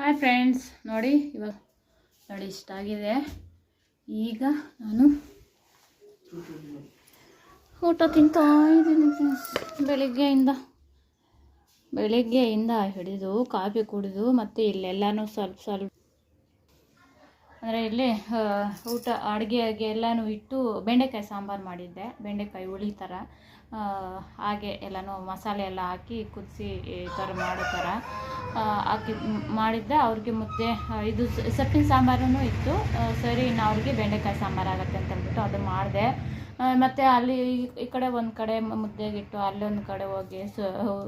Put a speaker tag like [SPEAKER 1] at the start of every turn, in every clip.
[SPEAKER 1] Hi friends ನೋಡಿ ಇವಾಗ ನೋಡಿ ಇಷ್ಟಾಗಿದೆ ಈಗ ನಾನು ಊಟ ತಿಂತಾ ಇದ್ದೀನಿ ಫ್ರೆಂಡ್ಸ್ ಬೆಳಿಗ್ಗೆಯಿಂದ ಬೆಳಿಗ್ಗೆಯಿಂದ ಹಿಡಿದು ಕಾಫಿ ಕುಡಿದು ಮತ್ತು ಇಲ್ಲೆಲ್ಲನೂ ಸ್ವಲ್ಪ ಸ್ವಲ್ಪ ಅಂದರೆ ಇಲ್ಲಿ ಊಟ ಅಡುಗೆಗೆ ಎಲ್ಲನೂ ಇಟ್ಟು ಬೆಂಡೆಕಾಯಿ ಸಾಂಬಾರು ಮಾಡಿದ್ದೆ. ಬೆಂಡೆಕಾಯಿ ಹುಳಿ ಥರ ಹಾಗೆ ಎಲ್ಲನೂ ಮಸಾಲೆ ಎಲ್ಲ ಹಾಕಿ ಕುದಿಸಿ ಈ ಥರ ಮಾಡೋ ಥರ ಹಾಕಿ ಮಾಡಿದ್ದೆ. ಅವ್ರಿಗೆ ಮುದ್ದೆ ಇದು ಸೊಪ್ಪಿನ ಸಾಂಬಾರೂ ಇತ್ತು. ಸರಿ, ಇನ್ನು ಅವ್ರಿಗೆ ಬೆಂಡೆಕಾಯಿ ಸಾಂಬಾರು ಆಗುತ್ತೆ ಅಂತ ಅದು ಮಾಡಿದೆ. ಮತ್ತು ಅಲ್ಲಿ ಈ- ಕಡೆ ಒಂದು ಕಡೆ ಮುದ್ದೆಗಿಟ್ಟು ಅಲ್ಲೊಂದು ಕಡೆ ಹೋಗಿ ಸ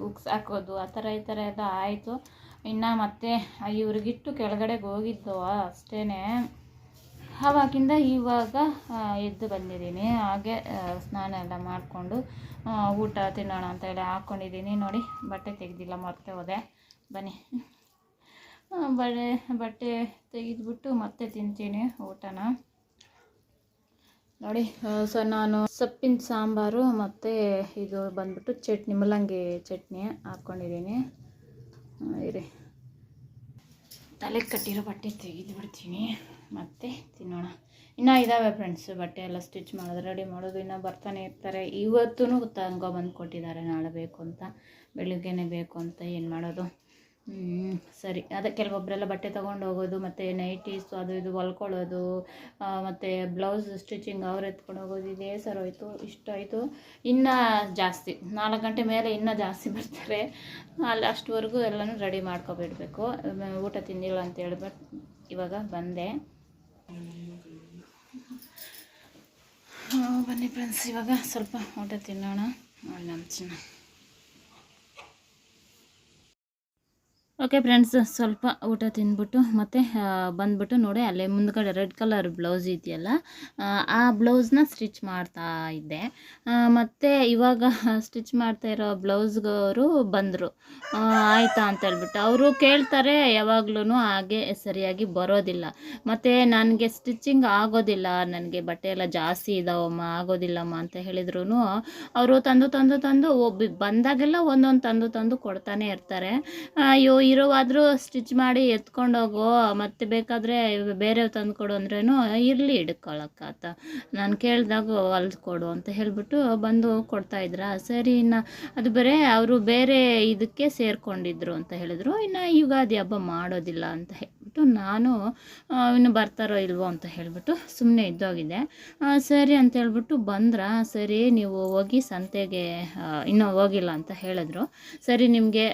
[SPEAKER 1] ಉಗ್ಸ್ ಹಾಕೋದು, ಆ ಥರ ಈ ಥರ ಎಲ್ಲ ಆಯಿತು. ಇನ್ನು ಮತ್ತೆ ಇವ್ರಿಗಿಟ್ಟು ಕೆಳಗಡೆಗೆ ಹೋಗಿದ್ದು ಅಷ್ಟೇ ಆವಾಗಿಂದ ಇವಾಗ ಎದ್ದು ಬಂದಿದ್ದೀನಿ. ಹಾಗೆ ಸ್ನಾನ ಎಲ್ಲ ಮಾಡಿಕೊಂಡು ಊಟ ತಿನ್ನೋಣ ಅಂತ ಹೇಳಿ ಹಾಕ್ಕೊಂಡಿದ್ದೀನಿ ನೋಡಿ, ಬಟ್ಟೆ ತೆಗೆದಿಲ್ಲ ಮತ್ತೆ ಹೋದೆ. ಬನ್ನಿ. ಬಳೆ, ಬಟ್ಟೆ ತೆಗೆದ್ಬಿಟ್ಟು ಮತ್ತೆ ತಿಂತೀನಿ ಊಟನ. ನೋಡಿ ಸೊ, ನಾನು ಸೊಪ್ಪಿನ ಸಾಂಬಾರು ಮತ್ತು ಇದು ಬಂದ್ಬಿಟ್ಟು ಚಟ್ನಿ, ಮುಲ್ಲಂಗಿ ಚಟ್ನಿ ಹಾಕ್ಕೊಂಡಿದ್ದೀನಿ ಇರಿ. ತಲೆ ಕಟ್ಟಿರೋ ಬಟ್ಟೆ ತೆಗೆದು ಬಿಡ್ತೀನಿ. ಮತ್ತೆ ತಿನ್ನೋಣ. ಇನ್ನೂ ಇದ್ದಾವೆ ಫ್ರೆಂಡ್ಸ್ ಬಟ್ಟೆ ಎಲ್ಲ ಸ್ಟಿಚ್ ಮಾಡೋದು ರೆಡಿ ಮಾಡೋದು. ಇನ್ನೂ ಬರ್ತಾನೆ ಇರ್ತಾರೆ. ಇವತ್ತೂ ತಂಗೋ ಬಂದು ಕೊಟ್ಟಿದ್ದಾರೆ ನಾಳೆ ಬೇಕು ಅಂತ, ಬೆಳಿಗ್ಗೆನೇ ಬೇಕು ಅಂತ ಏನು ಮಾಡೋದು? ಸರಿ, ಅದೇ ಕೆಲವೊಬ್ಬರೆಲ್ಲ ಬಟ್ಟೆ ತೊಗೊಂಡು ಹೋಗೋದು, ಮತ್ತು ನೈಟೀಸು ಅದು ಇದು ಹೊಲ್ಕೊಳ್ಳೋದು ಮತ್ತು ಬ್ಲೌಸ್ ಸ್ಟಿಚಿಂಗ್ ಅವ್ರು ಎತ್ಕೊಂಡು ಹೋಗೋದು, ಇದೇ ಸರ್ ಹೋಯ್ತು, ಇಷ್ಟ ಆಯಿತು. ಇನ್ನೂ ಜಾಸ್ತಿ, ನಾಲ್ಕು ಗಂಟೆ ಮೇಲೆ ಇನ್ನೂ ಜಾಸ್ತಿ ಬರ್ತಾರೆ. ಅಲ್ಲಿ ಅಷ್ಟುವರೆಗೂ ಎಲ್ಲನೂ ರೆಡಿ ಮಾಡ್ಕೊಬಿಡ್ಬೇಕು. ಊಟ ತಿಂದಿಲ್ಲ ಅಂತ ಹೇಳ್ಬಿಟ್ಟು ಇವಾಗ ಬಂದೆ. ಬನ್ನಿ ಫ್ರೆಂಡ್ಸ್ ಇವಾಗ ಸ್ವಲ್ಪ ಊಟ ತಿನ್ನೋಣ. ಒಳ್ಳೆ ಓಕೆ ಫ್ರೆಂಡ್ಸ್ ಸ್ವಲ್ಪ ಊಟ ತಿಂದ್ಬಿಟ್ಟು ಮತ್ತು ಬಂದ್ಬಿಟ್ಟು ನೋಡಿ ಅಲ್ಲೇ ಮುಂದ್ಗಡೆ ರೆಡ್ ಕಲರ್ ಬ್ಲೌಸ್ ಇದೆಯಲ್ಲ ಆ, ಬ್ಲೌಸ್ನ ಸ್ಟಿಚ್ ಮಾಡ್ತಾ ಇದ್ದೆ. ಮತ್ತು ಇವಾಗ ಸ್ಟಿಚ್ ಮಾಡ್ತಾ ಇರೋ ಬ್ಲೌಸ್ಗವರು ಬಂದರು. ಆಯಿತಾ ಅಂತ ಹೇಳ್ಬಿಟ್ಟು. ಅವರು ಕೇಳ್ತಾರೆ ಯಾವಾಗ್ಲೂ ಹಾಗೆ ಸರಿಯಾಗಿ ಬರೋದಿಲ್ಲ. ಮತ್ತು ನನಗೆ ಸ್ಟಿಚಿಂಗ್ ಆಗೋದಿಲ್ಲ ನನಗೆ ಬಟ್ಟೆ ಎಲ್ಲ ಜಾಸ್ತಿ ಇದಾವಮ್ಮ ಆಗೋದಿಲ್ಲಮ್ಮ ಅಂತ ಹೇಳಿದ್ರು ಅವರು ತಂದು ತಂದು ತಂದು ಒಬ್ಬ ಬಂದಾಗೆಲ್ಲ ಒಂದೊಂದು ತಂದು ತಂದು ಕೊಡ್ತಾನೆ ಇರ್ತಾರೆ. ಅಯ್ಯೋ ಇರೋವಾದರೂ ಸ್ಟಿಚ್ ಮಾಡಿ ಎತ್ಕೊಂಡು ಹೋಗೋ ಮತ್ತೆ ಬೇಕಾದರೆ ಬೇರೆ ತಂದು ಕೊಡು ಅಂದ್ರೇನು ಇರಲಿ ಹಿಡ್ಕೊಳಕ್ಕಾತ ನಾನು ಕೇಳಿದಾಗ ಕೊಡು ಅಂತ ಹೇಳಿಬಿಟ್ಟು ಬಂದು ಕೊಡ್ತಾಯಿದ್ರ ಸರಿ ಇನ್ನು ಅದು ಬೇರೆ ಅವರು ಬೇರೆ ಇದಕ್ಕೆ ಸೇರಿಕೊಂಡಿದ್ರು ಅಂತ ಹೇಳಿದ್ರು. ಇನ್ನು ಯುಗಾದಿ ಹಬ್ಬ ಮಾಡೋದಿಲ್ಲ ಅಂತ ಹೇಳ್ಬಿಟ್ಟು ನಾನು ಇನ್ನು ಬರ್ತಾರೋ ಇಲ್ವೋ ಅಂತ ಹೇಳಿಬಿಟ್ಟು ಸುಮ್ಮನೆ ಇದ್ದೋಗಿದ್ದೆ ಸರಿ ಅಂತ ಹೇಳ್ಬಿಟ್ಟು ಬಂದ್ರ, ಸರಿ ನೀವು ಹೋಗಿ ಸಂತೆಗೆ ಇನ್ನೂ ಹೋಗಿಲ್ಲ ಅಂತ ಹೇಳಿದ್ರು. ಸರಿ ನಿಮಗೆ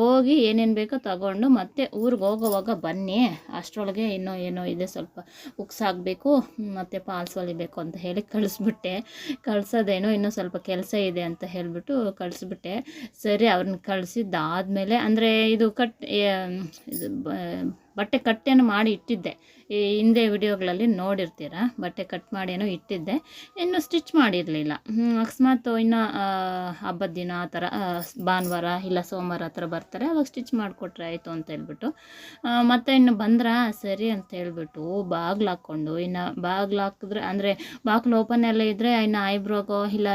[SPEAKER 1] ಹೋಗಿ ಏನೇನು ಬೇಕೋ ತಗೊಂಡು ಮತ್ತೆ ಊರಿಗೆ ಹೋಗೋವಾಗ ಬನ್ನಿ. ಅಷ್ಟರೊಳಗೆ ಇನ್ನೂ ಏನೋ ಇದೆ ಸ್ವಲ್ಪ ಉಕ್ಸ್ ಆಗಬೇಕು, ಮತ್ತು ಪಾಲ್ಸ್ ಹೊಲಿಬೇಕು ಅಂತ ಹೇಳಿ ಕಳಿಸ್ಬಿಟ್ಟೆ. ಕಳ್ಸೋದೇನೋ ಇನ್ನೂ ಸ್ವಲ್ಪ ಕೆಲಸ ಇದೆ ಅಂತ ಹೇಳಿಬಿಟ್ಟು ಕಳಿಸ್ಬಿಟ್ಟೆ. ಸರಿ ಅವ್ರನ್ನ ಕಳಿಸಿದ್ದಾದಮೇಲೆ, ಅಂದರೆ ಇದು ಕಟ್ ಇದು ಬಟ್ಟೆ ಕಟ್ಟೇನು ಮಾಡಿ ಇಟ್ಟಿದ್ದೆ. ಈ ಹಿಂದೆ ವಿಡಿಯೋಗಳಲ್ಲಿ ನೋಡಿರ್ತೀರ? ಬಟ್ಟೆ ಕಟ್ ಮಾಡಿ ಏನೋ ಇಟ್ಟಿದ್ದೆ. ಇನ್ನು ಸ್ಟಿಚ್ ಮಾಡಿರಲಿಲ್ಲ. ಅಕಸ್ಮಾತ್ ಇನ್ನು ಹಬ್ಬದ ದಿನ ಆ ಥರ ಭಾನುವಾರ ಇಲ್ಲ ಸೋಮವಾರ ಆ ಥರ ಬರ್ತಾರೆ. ಅವಾಗ ಸ್ಟಿಚ್ ಮಾಡಿಕೊಟ್ರೆ ಆಯಿತು ಅಂತ ಹೇಳ್ಬಿಟ್ಟು. ಮತ್ತು ಇನ್ನು ಬಂದ್ರ, ಸರಿ ಅಂತ ಹೇಳ್ಬಿಟ್ಟು ಬಾಗ್ಲು ಹಾಕ್ಕೊಂಡು, ಇನ್ನು ಬಾಗ್ಲು ಹಾಕಿದ್ರೆ, ಅಂದರೆ ಬಾಗ್ಲು ಓಪನ್ ಎಲ್ಲ ಇದ್ದರೆ ಇನ್ನು ಐಬ್ರೋಗೋ ಇಲ್ಲ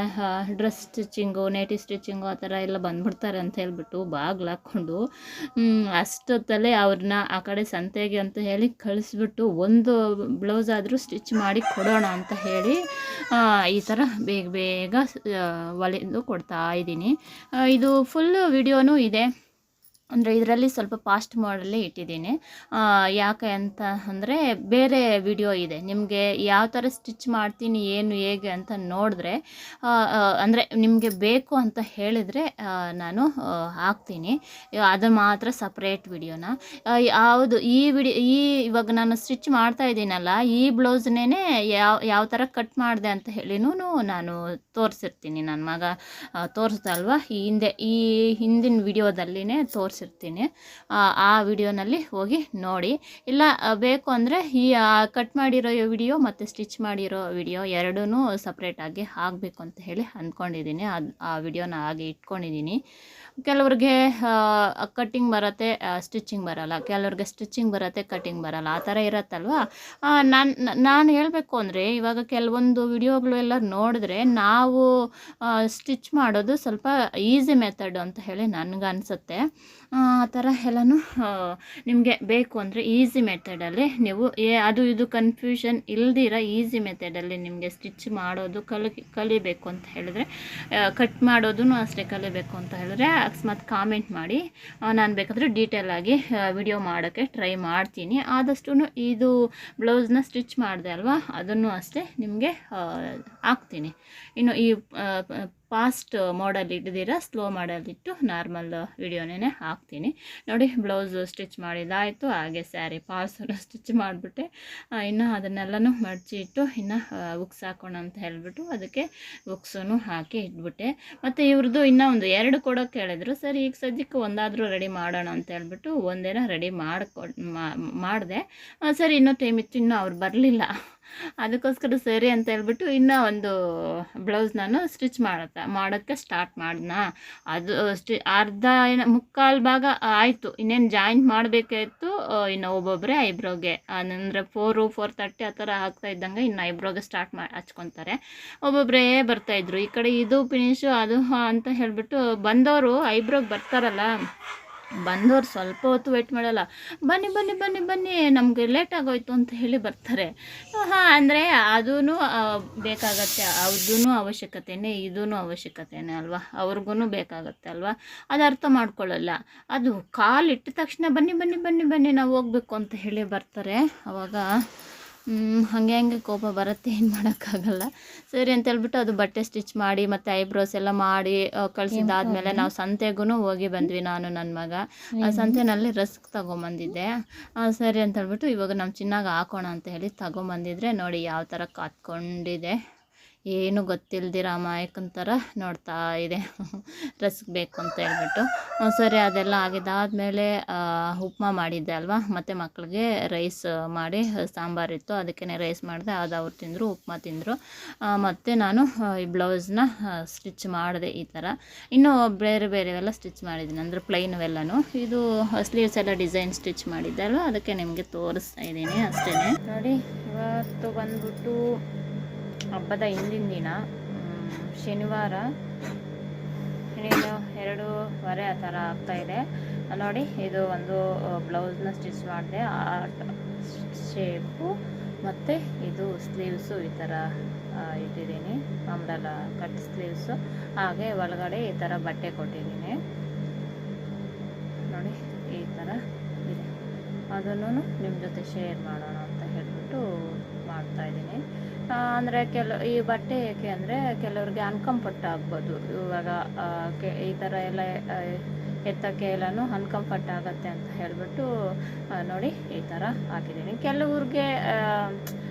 [SPEAKER 1] ಡ್ರೆಸ್ ಸ್ಟಿಚಿಂಗು, ನೈಟಿ ಸ್ಟಿಚಿಂಗು ಆ ಥರ ಎಲ್ಲ ಬಂದ್ಬಿಡ್ತಾರೆ ಅಂತ ಹೇಳ್ಬಿಟ್ಟು ಬಾಗ್ಲು ಹಾಕ್ಕೊಂಡು ಅಷ್ಟೊತ್ತಲ್ಲೇ ಅವ್ರನ್ನ ಆ ಕಡೆ ಸಂತೆಗೆ ಅಂತ ಹೇಳಿ ಕಳಿಸ್ಬಿಟ್ಟು ಒಂದು ಬ್ಲೌಸ್ ಆದರೂ ಸ್ಟಿಚ್ ಮಾಡಿ ಕೊಡೋಣ ಅಂತ ಹೇಳಿ ಈ ಥರ ಬೇಗ ಬೇಗ ಒಲೆಂದು ಕೊಡ್ತಾ ಇದ್ದೀನಿ. ಇದು ಫುಲ್ಲು ವಿಡಿಯೋನೂ ಇದೆ. ಅಂದರೆ ಇದರಲ್ಲಿ ಸ್ವಲ್ಪ ಫಾಸ್ಟ್ ಮಾಡಲ್ಲೇ ಇಟ್ಟಿದ್ದೀನಿ. ಯಾಕೆ ಅಂತ ಅಂದರೆ ಬೇರೆ ವಿಡಿಯೋ ಇದೆ. ನಿಮಗೆ ಯಾವ ಥರ ಸ್ಟಿಚ್ ಮಾಡ್ತೀನಿ, ಏನು, ಹೇಗೆ ಅಂತ ನೋಡಿದ್ರೆ ಅಂದರೆ ನಿಮಗೆ ಬೇಕು ಅಂತ ಹೇಳಿದರೆ ನಾನು ಹಾಕ್ತೀನಿ. ಅದು ಮಾತ್ರ ಸಪ್ರೇಟ್ ವಿಡಿಯೋನ ಯಾವುದು, ಈ ವಿಡಿ ಈ ಇವಾಗ ನಾನು ಸ್ಟಿಚ್ ಮಾಡ್ತಾ ಇದ್ದೀನಲ್ಲ, ಈ ಬ್ಲೌಸ್ನೇ ಯಾವ ಯಾವ ಥರ ಕಟ್ ಮಾಡಿದೆ ಅಂತ ಹೇಳಿನೂ ನಾನು ತೋರಿಸಿರ್ತೀನಿ. ನನ್ನ ಮಗ ತೋರಿಸ್ದಲ್ವ? ಈ ಹಿಂದೆ, ಈ ಹಿಂದಿನ ವಿಡಿಯೋದಲ್ಲಿನೇ ತೋರಿಸಿರ್ತೀನಿ ಆ ಆ ವಿಡಿಯೋನಲ್ಲಿ ಹೋಗಿ ನೋಡಿ. ಇಲ್ಲ ಬೇಕು ಅಂದರೆ ಈ ಕಟ್ ಮಾಡಿರೋ ವಿಡಿಯೋ ಮತ್ತು ಸ್ಟಿಚ್ ಮಾಡಿರೋ ವಿಡಿಯೋ ಎರಡೂ ಸಪ್ರೇಟಾಗಿ ಆಗಬೇಕು ಅಂತ ಹೇಳಿ ಅಂದ್ಕೊಂಡಿದ್ದೀನಿ. ಅದು, ಆ ವಿಡಿಯೋನ ಹಾಗೆ ಇಟ್ಕೊಂಡಿದ್ದೀನಿ. ಕೆಲವ್ರಿಗೆ ಕಟ್ಟಿಂಗ್ ಬರುತ್ತೆ ಸ್ಟಿಚಿಂಗ್ ಬರಲ್ಲ. ಕೆಲವ್ರಿಗೆ ಸ್ಟಿಚಿಂಗ್ ಬರುತ್ತೆ ಕಟ್ಟಿಂಗ್ ಬರಲ್ಲ. ಆ ಥರ ಇರತ್ತಲ್ವಾ? ನಾನು ನಾನು ಹೇಳಬೇಕು ಅಂದರೆ ಇವಾಗ ಕೆಲವೊಂದು ವಿಡಿಯೋಗಳು ಎಲ್ಲ ನೋಡಿದ್ರೆ ನಾವು ಸ್ಟಿಚ್ ಮಾಡೋದು ಸ್ವಲ್ಪ ಈಸಿ ಮೆಥಡ್ ಅಂತ ಹೇಳಿ ನನಗನ್ಸುತ್ತೆ ಆ ಥರ ಎಲ್ಲನೂ ನಿಮಗೆ ಬೇಕು ಅಂದರೆ ಈಸಿ ಮೆಥಡಲ್ಲಿ ನೀವು ಏ, ಅದು ಇದು ಕನ್ಫ್ಯೂಷನ್ ಇಲ್ದಿರ ಈಸಿ ಮೆಥಡಲ್ಲಿ ನಿಮಗೆ ಸ್ಟಿಚ್ ಮಾಡೋದು ಕಲಿ ಕಲಿಬೇಕು ಅಂತ ಹೇಳಿದ್ರೆ ಕಟ್ ಮಾಡೋದು ಅಷ್ಟೇ ಕಲಿಬೇಕು ಅಂತ ಹೇಳಿದ್ರೆ, ಅಕಸ್ಮಾತ್ ಕಾಮೆಂಟ್ ಮಾಡಿ. ನಾನು ಬೇಕಾದರೆ ಡೀಟೇಲ್ ಆಗಿ ವಿಡಿಯೋ ಮಾಡೋಕ್ಕೆ ಟ್ರೈ ಮಾಡ್ತೀನಿ. ಆದಷ್ಟು ಇದು ಬ್ಲೌಸ್ನ ಸ್ಟಿಚ್ ಮಾಡಿದೆ ಅಲ್ವಾ, ಅದನ್ನು ಅಷ್ಟೇ ನಿಮಗೆ ಹಾಕ್ತೀನಿ. ಇನ್ನು ಈ ಫಾಸ್ಟ್ ಮಾಡಲ್ ಇಡ್ದಿರ ಸ್ಲೋ ಮಾಡಲಿಟ್ಟು ನಾರ್ಮಲ್ ವಿಡಿಯೋನೇ ಹಾಕ್ತೀನಿ. ನೋಡಿ, ಬ್ಲೌಸು ಸ್ಟಿಚ್ ಮಾಡಿದ್ದಾಯಿತು ಹಾಗೆ ಸ್ಯಾರಿ ಪಾಲ್ಸನ್ನು ಸ್ಟಿಚ್ ಮಾಡಿಬಿಟ್ಟೆ. ಇನ್ನು ಅದನ್ನೆಲ್ಲನೂ ಮಡಚಿ ಇಟ್ಟು ಇನ್ನು ಬುಕ್ಸ್ ಹಾಕೋಣ ಅಂತ ಹೇಳಿಬಿಟ್ಟು ಅದಕ್ಕೆ ಬುಕ್ಸನ್ನು ಹಾಕಿ ಇಟ್ಬಿಟ್ಟೆ. ಮತ್ತು ಇವ್ರದ್ದು ಇನ್ನೂ ಒಂದು ಎರಡು ಕೊಡೋಕೆ ಹೇಳಿದ್ರು ಸರಿ, ಈಗ ಸದ್ಯಕ್ಕೆ ಒಂದಾದರೂ ರೆಡಿ ಮಾಡೋಣ ಅಂತ ಹೇಳ್ಬಿಟ್ಟು ಒಂದೇನ ರೆಡಿ ಮಾಡ್ಕೊ ಮಾಡಿದೆ. ಸರಿ, ಇನ್ನೂ ಟೈಮ್ ಇತ್ತು, ಇನ್ನೂ ಅವ್ರು ಬರಲಿಲ್ಲ. ಅದಕ್ಕೋಸ್ಕರ ಸರಿ ಅಂತ ಹೇಳ್ಬಿಟ್ಟು ಇನ್ನೂ ಒಂದು ಬ್ಲೌಸ್ ನಾನು ಸ್ಟಿಚ್ ಮಾಡುತ್ತೆ, ಮಾಡೋಕ್ಕೆ ಸ್ಟಾರ್ಟ್ ಮಾಡಿದ್ನ ಅದು ಸ್ಟಿ ಅರ್ಧ ಏನು, ಮುಕ್ಕಾಲು ಭಾಗ ಆಯಿತು. ಇನ್ನೇನು ಜಾಯಿಂಟ್ ಮಾಡಬೇಕಾಯ್ತು ಇನ್ನು ಒಬ್ಬೊಬ್ಬರೇ ಐಬ್ರೋಗೆ. ಅಂದರೆ ಫೋರು ಫೋರ್ ತರ್ಟಿ ಆ ಥರ ಹಾಕ್ತಾ ಇದ್ದಂಗೆ ಇನ್ನು ಐಬ್ರೋಗೆ ಸ್ಟಾರ್ಟ್ ಮಾಡಿ ಹಚ್ಕೊತಾರೆ. ಒಬ್ಬೊಬ್ಬರೇ ಬರ್ತಾಯಿದ್ರು ಈ ಕಡೆ ಇದು ಫಿನಿಶು ಅದು ಅಂತ ಹೇಳಿಬಿಟ್ಟು ಬಂದವರು ಐಬ್ರೋಗೆ ಬರ್ತಾರಲ್ಲ. ಬಂದವ್ರು ಸ್ವಲ್ಪ ಹೊತ್ತು ವೆಯ್ಟ್ ಮಾಡಲ್ಲ. ಬನ್ನಿ ಬನ್ನಿ ಬನ್ನಿ ಬನ್ನಿ, ನಮಗೆ ಲೇಟ್ ಆಗೋಯ್ತು ಅಂತ ಹೇಳಿ ಬರ್ತಾರೆ. ಹಾಂ, ಅಂದರೆ ಅದೂ ಬೇಕಾಗತ್ತೆ. ಅದೂ ಅವಶ್ಯಕತೆನೇ ಇದೂ ಅವಶ್ಯಕತೆನೇ ಅಲ್ವಾ? ಅವ್ರಿಗೂ ಬೇಕಾಗತ್ತೆ ಅಲ್ವಾ? ಅದು ಅರ್ಥ ಮಾಡ್ಕೊಳ್ಳಲ್ಲ. ಅದು ಕಾಲು ಇಟ್ಟ ತಕ್ಷಣ ಬನ್ನಿ ಬನ್ನಿ ಬನ್ನಿ ಬನ್ನಿ, ನಾವು ಹೋಗ್ಬೇಕು ಅಂತ ಹೇಳಿ ಬರ್ತಾರೆ. ಅವಾಗ ಹಾಗೆ ಹಂಗೆ ಕೋಪ ಬರುತ್ತೆ ಏನು ಮಾಡೋಕ್ಕಾಗಲ್ಲ. ಸರಿ ಅಂತ ಹೇಳ್ಬಿಟ್ಟು ಅದು ಬಟ್ಟೆ ಸ್ಟಿಚ್ ಮಾಡಿ ಮತ್ತು ಐಬ್ರೋಸ್ ಎಲ್ಲ ಮಾಡಿ ಕಳಿಸಿದ್ದಾದ್ಮೇಲೆ ನಾವು ಸಂತೆಗೂ ಹೋಗಿ ಬಂದ್ವಿ ನಾನು ನನ್ನ ಮಗ. ಆ ಸಂತೆನಲ್ಲಿ ರಸ್ಕ್ ತೊಗೊಂಬಂದಿದ್ದೆ. ಸರಿ ಅಂತ ಹೇಳ್ಬಿಟ್ಟು ಇವಾಗ ನಮ್ಮ ಚಿನ್ನಾಗ ಹಾಕೋಣ ಅಂತ ಹೇಳಿ ತಗೊಂಬಂದಿದ್ರೆ ನೋಡಿ ಯಾವ ಥರ ಕತ್ಕೊಂಡಿದೆ ಏನು ಗೊತ್ತಿಲ್ದಿರ ರಾಮಾಯಕಂತರ ನೋಡ್ತಾ ಇದೆ. ರಸ್ಕ್ ಬೇಕು ಅಂತ ಹೇಳ್ಬಿಟ್ಟು. ಸರಿ, ಅದೆಲ್ಲ ಆಗಿದ್ದಾದಮೇಲೆ ಉಪ್ಮಾ ಮಾಡಿದ್ದೆ ಅಲ್ವಾ? ಮತ್ತು ಮಕ್ಕಳಿಗೆ ರೈಸ್ ಮಾಡಿ ಸಾಂಬಾರಿತ್ತು ಅದಕ್ಕೇ ರೈಸ್ ಮಾಡಿದೆ. ಅದು ಅವ್ರು ತಿಂದರು, ಉಪ್ಮಾ ತಿಂದರು. ಮತ್ತು ನಾನು ಈ ಬ್ಲೌಸ್ನ ಸ್ಟಿಚ್ ಮಾಡಿದೆ ಈ ಥರ ಇನ್ನೂ ಬೇರೆ ಬೇರೆ ಎಲ್ಲ ಸ್ಟಿಚ್ ಮಾಡಿದ್ದೀನಿ. ಅಂದರೆ ಪ್ಲೈನವೆಲ್ಲನೂ ಇದು ಸ್ಲೀವ್ಸ್ ಎಲ್ಲ ಡಿಸೈನ್ ಸ್ಟಿಚ್ ಮಾಡಿದ್ದೆ ಅಲ್ವಾ? ಅದಕ್ಕೆ ನಿಮಗೆ ತೋರಿಸ್ತಾ ಇದ್ದೀನಿ ಅಷ್ಟೇ ನೋಡಿ, ಇವತ್ತು ಬಂದ್ಬಿಟ್ಟು ಹಬ್ಬದ ಹಿಂದಿನ ದಿನ ಶನಿವಾರ ಇನ್ನೇನು ಎರಡೂವರೆ ಆ ಥರ ಇದೆ. ನೋಡಿ, ಇದು ಒಂದು ಬ್ಲೌಸ್ನ ಸ್ಟಿಚ್ ಮಾಡಿದೆ. ಆರ್ಟ್ ಶೇಪು ಮತ್ತು ಇದು ಸ್ಲೀವ್ಸು ಈ ಥರ ಇಟ್ಟಿದ್ದೀನಿ. ಅಂಬ್ರೆಲ್ಲ ಕಟ್ ಸ್ಲೀವ್ಸು ಹಾಗೆ ಒಳಗಡೆ ಈ ಥರ ಬಟ್ಟೆ ಕೊಟ್ಟಿದ್ದೀನಿ. ನೋಡಿ, ಈ ಥರ ಇದೆ. ಅದನ್ನು ನಿಮ್ಮ ಜೊತೆ ಶೇರ್ ಮಾಡೋಣ ಅಂತ ಹೇಳ್ಬಿಟ್ಟು ಅಂದರೆ ಕೆಲ, ಈ ಬಟ್ಟೆ ಏಕೆ ಅಂದರೆ ಕೆಲವ್ರಿಗೆ ಅನ್ಕಂಫರ್ಟ್ ಆಗ್ಬೋದು. ಇವಾಗ ಕೆ, ಈ ಥರ ಎಲ್ಲ ಎತ್ತಕ್ಕೆ ಎಲ್ಲನೂ ಅನ್ಕಂಫರ್ಟ್ ಆಗುತ್ತೆ ಅಂತ ಹೇಳಿಬಿಟ್ಟು ನೋಡಿ ಈ ಥರ ಹಾಕಿದ್ದೀನಿ. ಕೆಲವ್ರಿಗೆ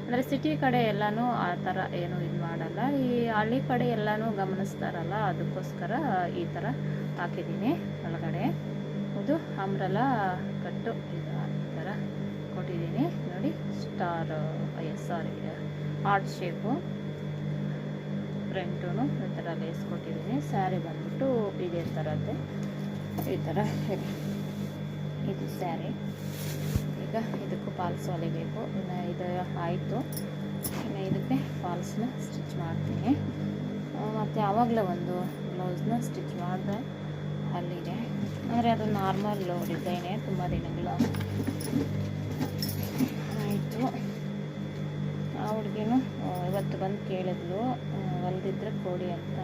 [SPEAKER 1] ಅಂದರೆ ಸಿಟಿ ಕಡೆ ಎಲ್ಲನೂ ಆ ಥರ ಏನು ಇದು ಮಾಡಲ್ಲ. ಈ ಹಳ್ಳಿ ಕಡೆ ಎಲ್ಲನೂ ಗಮನಿಸ್ತಾರಲ್ಲ, ಅದಕ್ಕೋಸ್ಕರ ಈ ಥರ ಹಾಕಿದ್ದೀನಿ ಒಳಗಡೆ. ಇದು ಅಂಬ್ರಲ್ಲ ಕಟ್ಟು ಈ ಥರ ಕೊಟ್ಟಿದ್ದೀನಿ. Star sorry heart shape front ಈ ಥರ ಲೇಸ್ ಕೊಟ್ಟಿದ್ದೀನಿ. ಸ್ಯಾರಿ ಬಂದ್ಬಿಟ್ಟು ಇದೇ ಥರದ್ದು. ಈ ಥರ ಇದು. ಸ್ಯಾರಿ. ಈಗ ಇದಕ್ಕೂ ಫಾಲ್ಸ್ ಹೊಲಿಬೇಕು ಇನ್ನು ಇದು ಆಯಿತು. ಇನ್ನು ಇದಕ್ಕೆ ಫಾಲ್ಸ್ನ ಸ್ಟಿಚ್ ಮಾಡ್ತೀನಿ. ಮತ್ತು ಯಾವಾಗಲೇ ಒಂದು ಬ್ಲೌಸ್ನ ಸ್ಟಿಚ್ ಮಾಡಿದೆ. ಅಲ್ಲಿದೆ. ಅಂದರೆ ಅದು ನಾರ್ಮಲ್ ಡಿಸೈನೇ, ತುಂಬ ದಿನಗಳು ಇವತ್ತು ಬಂದು ಕೇಳಿದ್ಲು ಹೊಲ್ದಿದ್ರೆ ಕೊಡಿ ಅಂತ.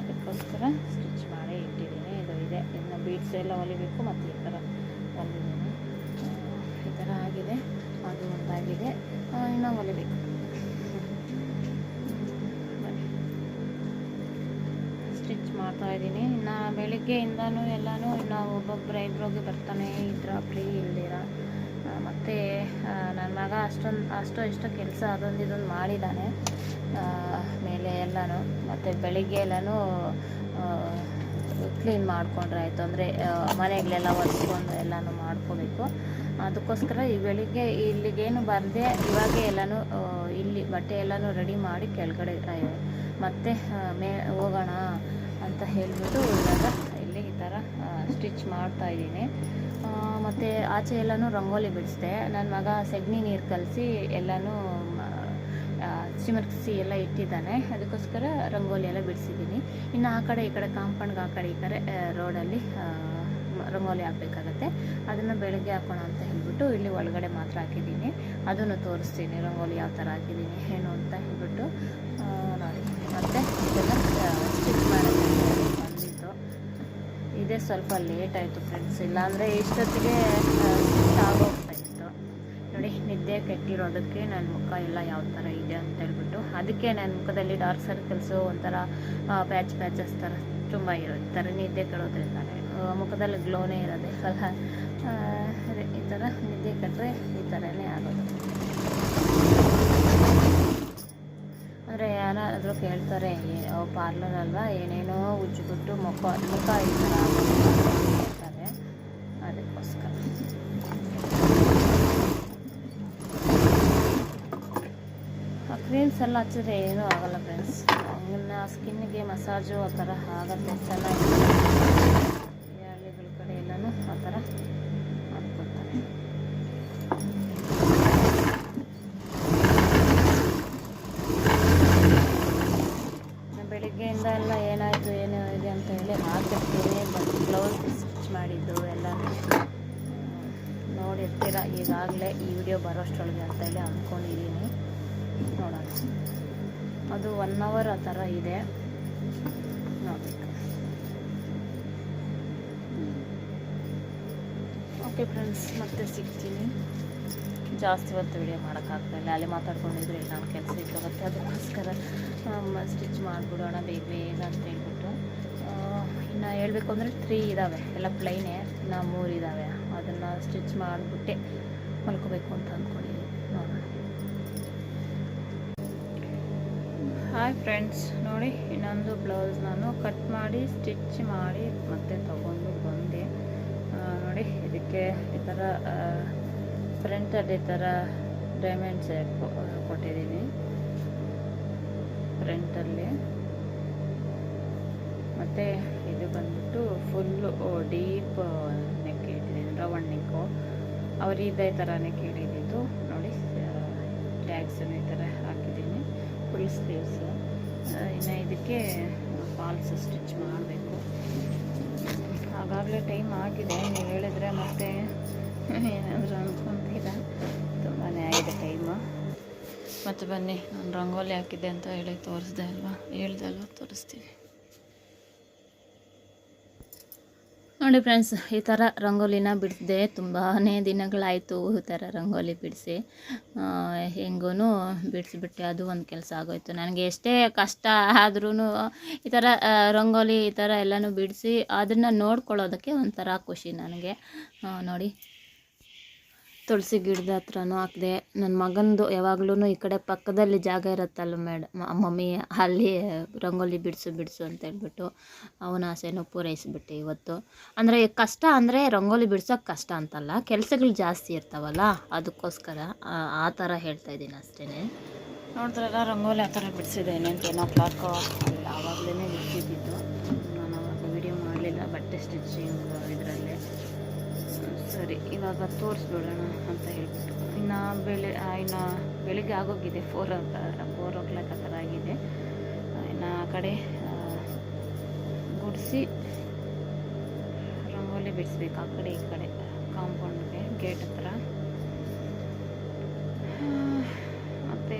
[SPEAKER 1] ಅದಕ್ಕೋಸ್ಕರ ಸ್ಟಿಚ್ ಮಾಡಿ ಇಟ್ಟಿದ್ದೀನಿ. ಇದು ಇದೆ. ಇನ್ನು ಬೀಡ್ಸ್ ಎಲ್ಲ ಹೊಲಿಬೇಕು ಮತ್ತು ಈ ಥರ ಹೊಲಿದ್ದೀನಿ. ಈ ಥರ ಆಗಿದೆ. ಅದು ಒಂದಾಗಿದೆ. ಇನ್ನೂ ಹೊಲಿಬೇಕು. ಸ್ಟಿಚ್ ಮಾಡ್ತಾ ಇದ್ದೀನಿ. ಇನ್ನು ಬೆಳಿಗ್ಗೆಯಿಂದನೂ ಎಲ್ಲನೂ ಇನ್ನು ಒಬ್ಬೊಬ್ಬರು ಐಬ್ರೋಗೆ ಬರ್ತಾನೆ ಇದ್ರ. ಫ್ರೀ ಇಲ್ದಿರ. ಮತ್ತು ನನ್ನ ಮಗ ಅಷ್ಟೊಂದು, ಅಷ್ಟೋ ಇಷ್ಟೋ ಕೆಲಸ ಅದೊಂದು ಇದೊಂದು ಮಾಡಿದ್ದಾನೆ ಮೇಲೆ ಎಲ್ಲನೂ, ಮತ್ತು ಬೆಳಿಗ್ಗೆ ಎಲ್ಲನೂ ಕ್ಲೀನ್ ಮಾಡಿಕೊಂಡ್ರೆ ಆಯಿತು. ಅಂದರೆ ಮನೆಗಳೆಲ್ಲ ಒರೆಸ್ಕೊಂಡು ಎಲ್ಲನೂ ಮಾಡ್ಕೋಬೇಕು. ಅದಕ್ಕೋಸ್ಕರ ಈ ಬೆಳಿಗ್ಗೆ ಇಲ್ಲಿಗೇನು ಬರದೆ, ಇವಾಗೆ ಎಲ್ಲನೂ ಇಲ್ಲಿ ಬಟ್ಟೆ ಎಲ್ಲನೂ ರೆಡಿ ಮಾಡಿ ಕೆಳಗಡೆ ಮತ್ತೆ ಮೇ, ಹೋಗೋಣ ಅಂತ ಹೇಳಿಬಿಟ್ಟು ಇವಾಗ ಇಲ್ಲಿ ಈ ಥರ ಸ್ಟಿಚ್ ಮಾಡ್ತಾ ಇದ್ದೀನಿ. ಮತ್ತು ಆಚೆ ಎಲ್ಲನೂ ರಂಗೋಲಿ ಬಿಡಿಸಿದೆ. ನನ್ನ ಮಗ ಸೆಗಣಿ ನೀರು ಕಲಸಿ ಎಲ್ಲನೂ ಚಿಮರ್ಸಿ ಎಲ್ಲ ಇಟ್ಟಿದ್ದಾನೆ. ಅದಕ್ಕೋಸ್ಕರ ರಂಗೋಲಿ ಎಲ್ಲ ಬಿಡಿಸಿದ್ದೀನಿ. ಇನ್ನು ಆ ಕಡೆ ಈ ಕಡೆ ಕಾಂಪೌಂಡ್ಗೆ ಆ ಕಡೆ ಈ ಕಡೆ ರೋಡಲ್ಲಿ ರಂಗೋಲಿ ಹಾಕಬೇಕಾಗತ್ತೆ. ಅದನ್ನು ಬೆಳಗ್ಗೆ ಹಾಕೋಣ ಅಂತ ಹೇಳ್ಬಿಟ್ಟು ಇಲ್ಲಿ ಒಳಗಡೆ ಮಾತ್ರ ಹಾಕಿದ್ದೀನಿ. ಅದನ್ನು ತೋರಿಸ್ತೀನಿ, ರಂಗೋಲಿ ಯಾವ ಥರ ಹಾಕಿದ್ದೀನಿ, ಏನು ಅಂತ ಹೇಳ್ಬಿಟ್ಟು ನೋಡಿ. ಮತ್ತು ಇದೆಲ್ಲ ಇದೇ ಸ್ವಲ್ಪ ಲೇಟ್ ಆಯಿತು ಫ್ರೆಂಡ್ಸ್ ಇಲ್ಲಾಂದರೆ ಇಷ್ಟೊತ್ತಿಗೆ ಆಗೋಗ್ತಾಯಿತ್ತು ನೋಡಿ, ನಿದ್ದೆ ಕೆಟ್ಟಿರೋದಕ್ಕೆ ನನ್ನ ಮುಖ ಎಲ್ಲ ಯಾವ ಥರ ಇದೆ ಅಂತ ಹೇಳ್ಬಿಟ್ಟು, ಅದಕ್ಕೆ ನನ್ನ ಮುಖದಲ್ಲಿ ಡಾರ್ಕ್ ಸರ್ಕಲ್ಸು ಒಂಥರ ಪ್ಯಾಚ್ ಪ್ಯಾಚಸ್ ಥರ ತುಂಬ ಇರೋದು, ಈ ಥರ ನಿದ್ದೆ ಕೆಡೋದ್ರಿಂದ ಮುಖದಲ್ಲಿ ಗ್ಲೋನೇ ಇರೋದೇ ಅಲ್ಲ. ಈ ಥರ ನಿದ್ದೆ ಕಟ್ಟರೆ ಈ ಥರನೇ ಆಗೋದು ಅಂದರೆ ಯಾರಾದರೂ ಕೇಳ್ತಾರೆ ಪಾರ್ಲರ್ ಅಲ್ವಾ, ಏನೇನೋ ಉಜ್ಜಿಬಿಟ್ಟು ಮುಖ ಮುಖ ಈ ಥರ ಕೇಳ್ತಾರೆ ಅದಕ್ಕೋಸ್ಕರ. ಕ್ರೀಮ್ಸ್ ಎಲ್ಲ ಹಚ್ಚಿದ್ರೆ ಏನೂ ಆಗೋಲ್ಲ ಫ್ರೆಂಡ್ಸ್ ಅವನ್ನ ಸ್ಕಿನ್ನಿಗೆ ಮಸಾಜು ಆ ಥರ ಆಗುತ್ತೆ ಚೆನ್ನಾಗಿ ಈಗಾಗಲೇ ಈ ವಿಡಿಯೋ ಬರೋಷ್ಟರೊಳಗೆ ಅಂತ ಹೇಳಿ ಅಂದ್ಕೊಂಡಿದ್ದೀನಿ. ನೋಡೋಣ. ಅದು ಒನ್ ಅವರ್ ಆ ಥರ ಇದೆ. ನೋಡಬೇಕು. ಓಕೆ ಫ್ರೆಂಡ್ಸ್ ಮತ್ತೆ ಸಿಗ್ತೀನಿ. ಜಾಸ್ತಿ ಹೊತ್ತು ವಿಡಿಯೋ ಮಾಡೋಕ್ಕಾಗ್ತಾಯಿಲ್ಲ ಅಲ್ಲಿ ಮಾತಾಡ್ಕೊಂಡಿದ್ರೆ ನಾನು ಕೆಲಸ ಇದ್ದಾಗುತ್ತೆ ಅದಕ್ಕೋಸ್ಕರ ಸ್ಟಿಚ್ ಮಾಡಿಬಿಡೋಣ ಬೇಗ ಬೇಗ ಅಂತ ಹೇಳ್ಬಿಟ್ಟು. ಇನ್ನು ಹೇಳಬೇಕು ಅಂದರೆ ತ್ರೀ ಇದ್ದಾವೆ ಎಲ್ಲ ಪ್ಲೈನೇ ಇನ್ನು ಮೂರು ಇದ್ದಾವೆ ಅದನ್ನು ಸ್ಟಿಚ್ ಮಾಡಿಬಿಟ್ಟೆ. ಮಲ್ಕೋಬೇಕು ಅಂತ ಅಂದ್ಕೊಂಡಿದ್ದೀನಿ ನೋಡೋಣ. ಹಾಯ್ ಫ್ರೆಂಡ್ಸ್ ನೋಡಿ ಇನ್ನೊಂದು ಬ್ಲೌಸ್ ನಾನು ಕಟ್ ಮಾಡಿ ಸ್ಟಿಚ್ ಮಾಡಿ ಮತ್ತೆ ತಗೊಂಡು ಬಂದೆ. ನೋಡಿ ಇದಕ್ಕೆ ಈ ಥರ ಫ್ರಂಟಲ್ಲಿ ಈ ಥರ ಡೈಮಂಡ್ಸ್ ಕೊಟ್ಟಿದ್ದೀನಿ. ಫ್ರಂಟಲ್ಲಿ ಮತ್ತು ಇದು ಬಂದ್ಬಿಟ್ಟು ಫುಲ್ಲು ಡೀಪ್ ನೆಕ್ ಇಟ್ಟಿದ್ದೀನಿ ರೌಂಡ್ ನೆಕ್ಕು ಅವ್ರು ಇದೇ ಥರನೇ ಕೇಳಿದ್ದು. ನೋಡಿ ಟ್ಯಾಗ್ಸನ್ನು ಈ ಥರ ಹಾಕಿದ್ದೀನಿ. ಫುಲ್ ಸ್ಲೀವ್ಸ್ ಇನ್ನು ಇದಕ್ಕೆ ಫಾಲ್ಸ್ ಸ್ಟಿಚ್ ಮಾಡಬೇಕು. ಆಗಾಗಲೇ ಟೈಮ್ ಆಗಿದೆ. ನೀವು ಹೇಳಿದ್ರೆ ಮತ್ತೆ ಏನಾದರೂ ಅನ್ಕೊಂತೀರ? ತುಂಬಾ ಆಗಿದೆ ಟೈಮು ಮತ್ತು ಬನ್ನಿ, ನಾನು ರಂಗೋಲಿ ಹಾಕಿದ್ದೆ ಅಂತ ಹೇಳಿ ತೋರಿಸ್ದೆ ಅಲ್ವಾ? ಹೇಳ್ದೆ ಅಲ್ವಾ? ತೋರಿಸ್ತೀನಿ. ನೋಡಿ ಫ್ರೆಂಡ್ಸ್, ಈ ಥರ ರಂಗೋಲಿನ ಬಿಡಿಸಿದೆ ತುಂಬಾ ದಿನಗಳಾಯಿತು ಈ ಥರ ರಂಗೋಲಿ ಬಿಡಿಸಿ. ಹೆಂಗೂ ಬಿಡಿಸ್ಬಿಟ್ಟೆ, ಅದು ಒಂದು ಕೆಲಸ ಆಗೋಯ್ತು. ನನಗೆ ಎಷ್ಟೇ ಕಷ್ಟ ಆದ್ರೂ ಈ ಥರ ರಂಗೋಲಿ ಈ ಥರ ಎಲ್ಲನೂ ಬಿಡಿಸಿ, ಅದನ್ನು ನೋಡ್ಕೊಳ್ಳೋದಕ್ಕೆ ಒಂಥರ ಖುಷಿ ನನಗೆ. ನೋಡಿ. ತುಳಸಿ ಗಿಡದ ಹತ್ರನೂ ಹಾಕಿದೆ. ನನ್ನ ಮಗಂದು ಯಾವಾಗ್ಲೂ ಈ ಕಡೆ ಪಕ್ಕದಲ್ಲಿ ಜಾಗ ಇರುತ್ತಲ್ಲ ಮೇಡಮ್ ಮಮ್ಮಿ ಅಲ್ಲಿ ರಂಗೋಲಿ ಬಿಡಿಸು ಬಿಡಿಸು ಅಂತ ಹೇಳ್ಬಿಟ್ಟು ಅವನ ಆಸೆನೂ ಪೂರೈಸಿಬಿಟ್ಟೆ ಇವತ್ತು. ಅಂದರೆ ಕಷ್ಟ ಅಂದರೆ ರಂಗೋಲಿ ಬಿಡ್ಸೋಕೆ ಕಷ್ಟ ಅಂತಲ್ಲ, ಕೆಲಸಗಳು ಜಾಸ್ತಿ ಇರ್ತಾವಲ್ಲ ಅದಕ್ಕೋಸ್ಕರ, ಆ ಥರ ಹೇಳ್ತಾ ಇದ್ದೀನಿ ಅಷ್ಟೇ ನೋಡಿದ್ರಲ್ಲ ರಂಗೋಲಿ ಆ ಥರ ಬಿಡಿಸಿದ್ದೇನೆ ಟೆನ್ ಓ ಕ್ಲಾಕ್ ಆವಾಗಲೇ ಬಿಡಿಸಿದ್ದು. ನಾನು ಅವಾಗ ವಿಡಿಯೋ ಮಾಡಲಿಲ್ಲ, ಬಟ್ಟೆ ಸ್ಟಿಚಿಂಗ್ ಇದರಲ್ಲೇ. ಸರಿ, ಇವಾಗ ತೋರಿಸ್ಬಿಡೋಣ ಅಂತ ಹೇಳ್ಬಿಟ್ಟು. ಇನ್ನು ಬೆಳೆ ಇನ್ನು ಬೆಳಿಗ್ಗೆ ಆಗೋಗಿದೆ ಫೋರ್ ಫೋರ್ ಓ ಕ್ಲಾಕ್ ಆ ಥರ ಆಗಿದೆ. ಇನ್ನು ಆ ಕಡೆ ಗುಡಿಸಿ ರಂಗೋಲಿ ಬಿಡಿಸ್ಬೇಕು, ಆ ಕಡೆ, ಈ ಕಡೆ, ಕಾಂಪೌಂಡ್ಗೆ, ಗೇಟ್ ಹತ್ರ. ಮತ್ತು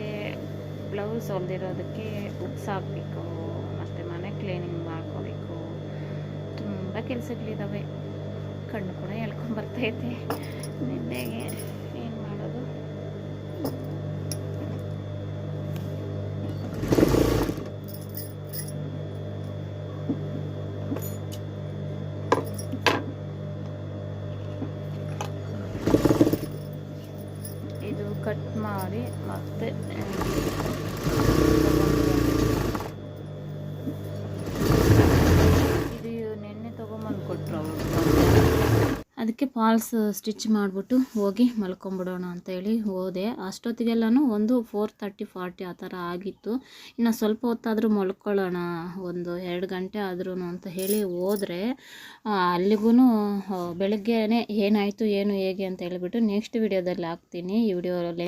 [SPEAKER 1] ಬ್ಲೌಸ್ ಹೊಲ್ದಿರೋದಕ್ಕೆ ಉಪ್ಸ್ ಹಾಕಬೇಕು, ಮತ್ತು ಮನೆ ಕ್ಲೀನಿಂಗ್ ಮಾಡ್ಕೋಬೇಕು. ತುಂಬ ಕೆಲಸಗಳಿದ್ದಾವೆ ಕಣ್ಣು ಕೂಡ ಎಳ್ಕೊಂಬರ್ತೈತೆ ನಿದ್ದೆಗೆ ಫಾಲ್ಸ್ ಸ್ಟಿಚ್ ಮಾಡಿಬಿಟ್ಟು ಹೋಗಿ ಮಲ್ಕೊಂಬಿಡೋಣ ಅಂತೇಳಿ ಹೋದೆ. ಅಷ್ಟೊತ್ತಿಗೆಲ್ಲನೂ ಒಂದು ಫೋರ್ ತರ್ಟಿ ಫಾರ್ಟಿ ಆ ಥರ ಆಗಿತ್ತು. ಇನ್ನು ಸ್ವಲ್ಪ ಹೊತ್ತಾದರೂ ಮಲ್ಕೊಳ್ಳೋಣ, ಒಂದು ಎರಡು ಗಂಟೆ ಆದ್ರೂ ಅಂತ ಹೇಳಿ ಹೋದರೆ ಅಲ್ಲಿಗೂ ಬೆಳಗ್ಗೆನೇ ಏನಾಯಿತು, ಏನು ಹೇಗೆ ಅಂತ ಹೇಳಿಬಿಟ್ಟು ನೆಕ್ಸ್ಟ್ ವಿಡಿಯೋದಲ್ಲಿ ಹಾಕ್ತೀನಿ. ಈ ವಿಡಿಯೋದಲ್ಲಿ